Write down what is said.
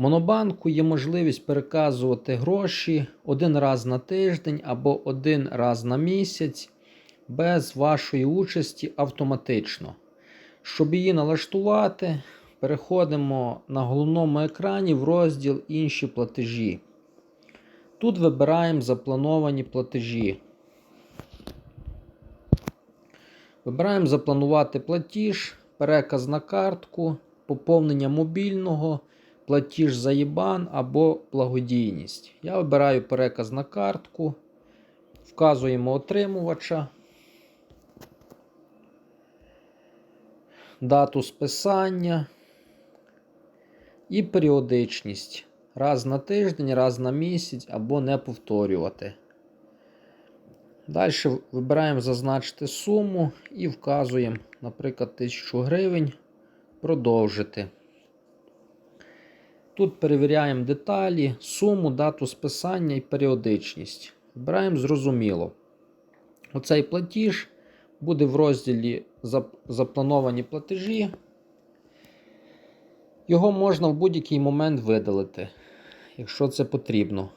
Монобанку є можливість переказувати гроші один раз на тиждень або один раз на місяць без вашої участі автоматично. Щоб її налаштувати, переходимо на головному екрані в розділ Інші платежі. Тут вибираємо заплановані платежі. Вибираємо запланувати платіж, переказ на картку, поповнення мобільного, платіж за ЄБАН або благодійність. Я вибираю переказ на картку, вказуємо отримувача, дату списання і періодичність. Раз на тиждень, раз на місяць або не повторювати. Далі вибираємо зазначити суму і вказуємо, наприклад, 1000 гривень. Продовжити. Тут перевіряємо деталі, суму, дату списання і періодичність. Вибираємо зрозуміло. Оцей платіж буде в розділі Заплановані платежі. Його можна в будь-який момент видалити, якщо це потрібно.